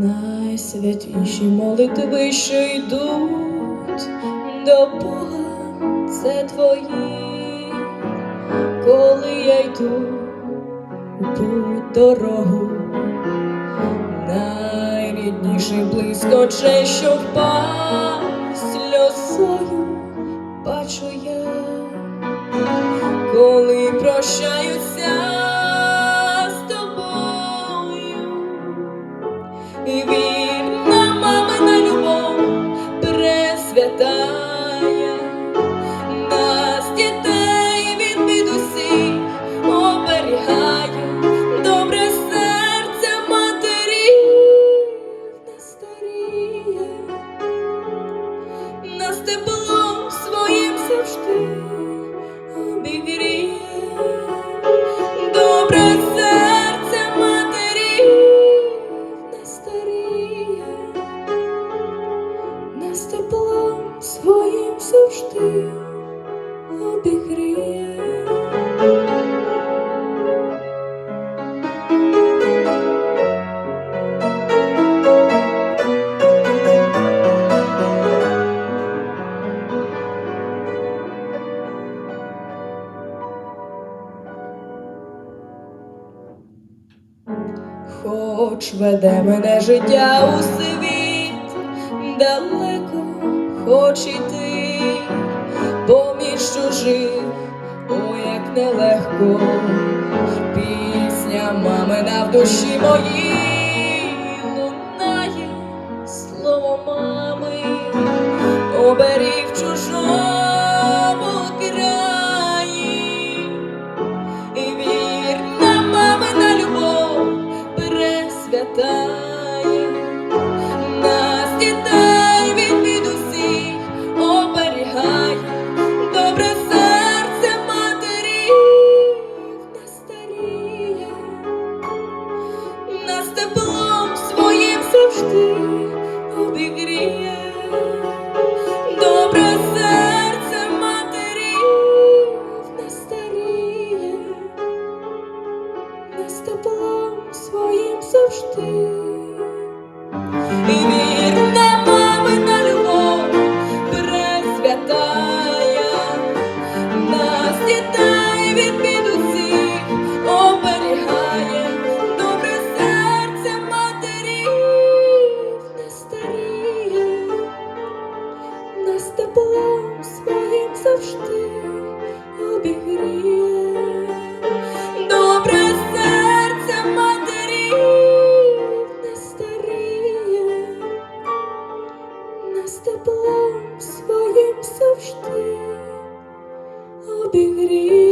Найсвятіші молитви, що йдуть до Бога, це твої, коли я йду у дорогу, найрідніший близько че, що впасть сльозою бачу я, коли прощаюся І вірна мамина любов пресвятая, нас дітей від бідусі оберігає, добре серце матері не старіє, нас теплом своїм завжди Хоч веде мене життя у світ. Далеко, хоч іти поміж чужих, о, як нелегко, пісня мамина в душі моїй лунає слово мами, оберіг в пресвятає, нас дітей від усіх оберігає, добре серце матері не старіє, нас теплом своїм завжди обігріє. Завжди обігрій.